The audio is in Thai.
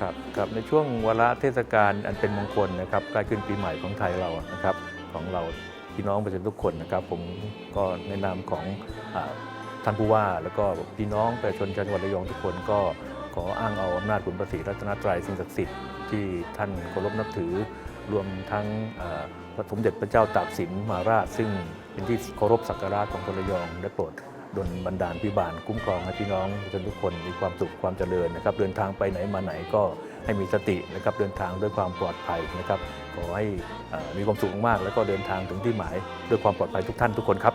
ครับครับในช่วงวาระเทศกาลอันเป็นมงคลนะครับใกล้ขึ้นปีใหม่ของไทยเรานะครับของเราพี่น้องประชาชนทุกคนนะครับ ผมก็ในนามของอาท่านผู้ว่า แล้วก็พี่น้องประชาชนจังหวัดระยองทุกคนก็ขออ้างเอาอำนาจคุณพระศรีรัตนตรัยสิ่งศักดิ์สิทธิ์ที่ท่านเคารพนับถือ รวมทั้งอ่าพระสมเด็จพระเจ้าตากสินมหาราช ซึ่งเป็นที่เคารพสักการะของคนระยองได้โปรด ดลบันดาลพิบาลคุ้มครองให้พี่น้องจนทุกคนมีความสุขความเจริญนะครับ เดินทางไปไหนมาไหนก็ให้มีสตินะครับเดินทางด้วยความปลอดภัยนะครับขอให้มีความสุขมากแล้วก็เดินทางถึงที่หมายด้วยความปลอดภัยทุกท่านทุกคนครับ